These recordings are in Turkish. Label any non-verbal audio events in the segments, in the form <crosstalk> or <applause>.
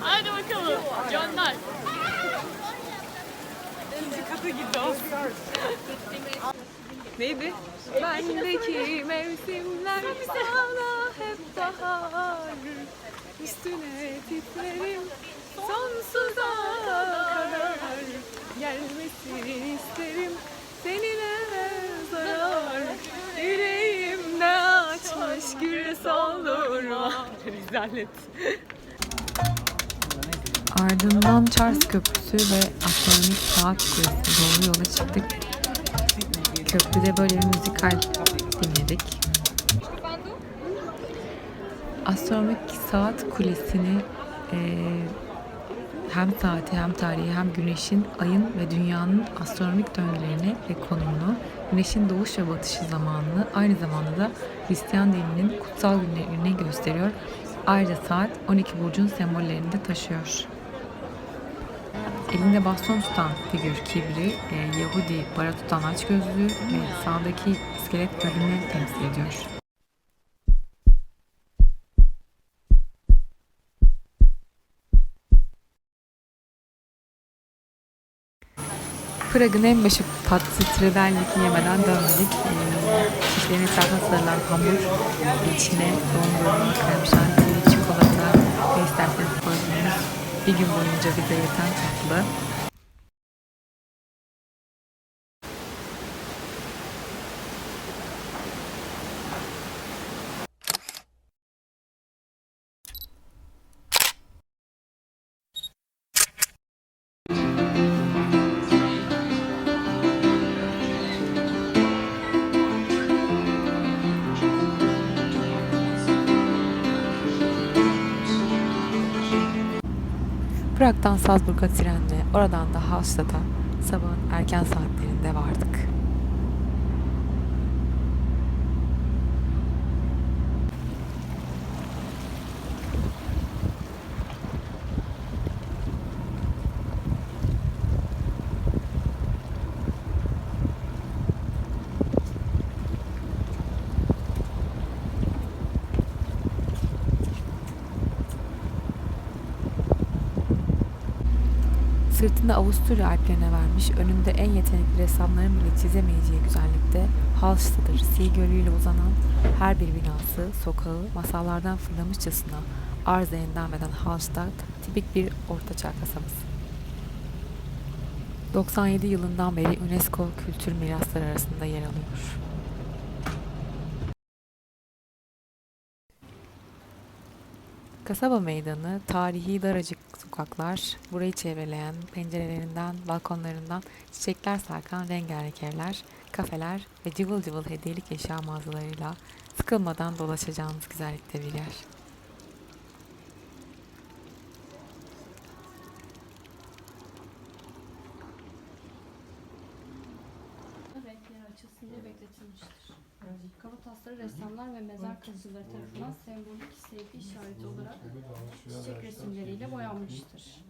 Hadi bakalım. Gönder. <laughs> Neydi? Bendeki mevsimler sana hep bahar Üstüne titrerim sonsuza kadar Rezalet Ardından Charles Köprüsü ve astronomik saat kulesi doğru yola çıktık. Köprüde böyle bir müzikal dinledik. Astronomik saat kulesini eee, hem saati hem tarihi hem güneşin, ayın ve dünyanın astronomik döngülerini ve konumunu, güneşin doğuş ve batışı zamanını aynı zamanda da Hristiyan dininin kutsal günlerini gösteriyor. Ayrıca saat 12 burcun sembollerini de taşıyor. Elinde baston tutan figür kibri, e, Yahudi para tutan açgözlü ve sağdaki iskelet bölümünü temsil ediyor. Prag'ın en meşhur tatlısı Tridelnik'i yemeden dönmedik. Ee, Şişlerin etrafına sarılan hamur, içine dondurma, krem şanti, bir gün boyunca bize yeten tatlı. Prag'dan Salzburg'a trenle, oradan da Hallstatt'a sabahın erken saatlerinde vardık. Sırtını Avusturya Alplerine vermiş, önünde en yetenekli ressamların bile çizemeyeceği güzellikte Hallstatt'ır. Sea Gölü ile uzanan her bir binası, sokağı masallardan fırlamışçasına arıza endam eden Hallstatt tipik bir ortaçağ kasabası. 97 yılından beri UNESCO Kültür Mirasları arasında yer alıyor. Kasaba meydanı, tarihi daracık sokaklar, burayı çevreleyen pencerelerinden, balkonlarından çiçekler sarkan rengarenk evler, kafeler ve cıvıl cıvıl hediyelik eşya mağazalarıyla sıkılmadan dolaşacağınız güzellikte bir yer. Açılsın diye bekletilmiştir. Kafa tasları ressamlar ve mezar kazıcıları tarafından sembolik sevgi işareti olarak çiçek resimleriyle boyanmıştır.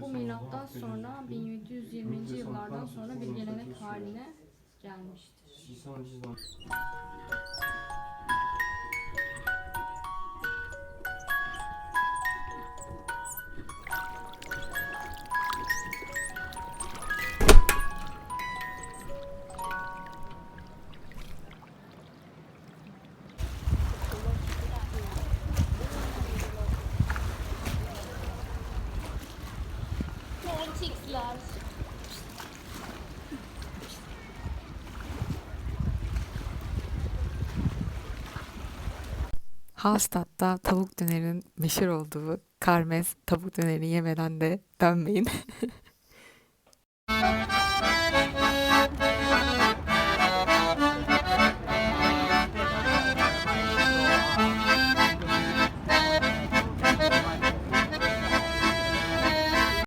Bu milattan sonra 1720. yıllardan sonra bir gelenek haline gelmiştir. Hallstatt'ta tavuk dönerin meşhur olduğu Karmez tavuk döneri yemeden de dönmeyin. <laughs>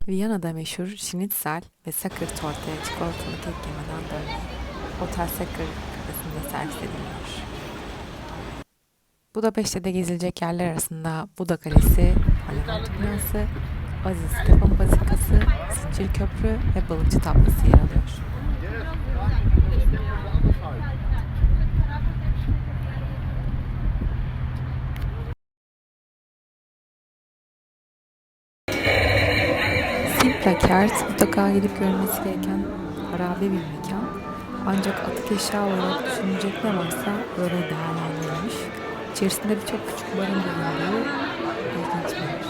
Viyana'da meşhur schnitzel ve Sachertorte çikolatalı kek yemeden dönmeyin. Otel Sacher kafesinde servis ediliyor. Budapeşte'de gezilecek yerler arasında Buda Kalesi, Parlamento Binası, Aziz Stefan Bazilikası, Zincir Köprü ve Balıkçı Tablası yer alıyor. Kert mutlaka gidip görülmesi gereken harabe bir mekan. Ancak atık eşya olarak düşünülecek ne varsa böyle değerlendirilmiş. İçerisinde birçok küçük barın bulunduğu ilginç bir yer.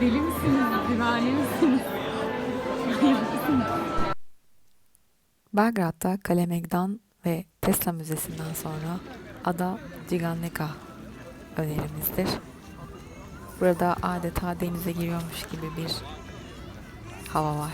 Deli misiniz? Divane misiniz? Belgrad'da Kale Megdan ve Tesla Müzesi'nden sonra Ada Ciganeka önerimizdir. Burada adeta denize giriyormuş gibi bir hava var.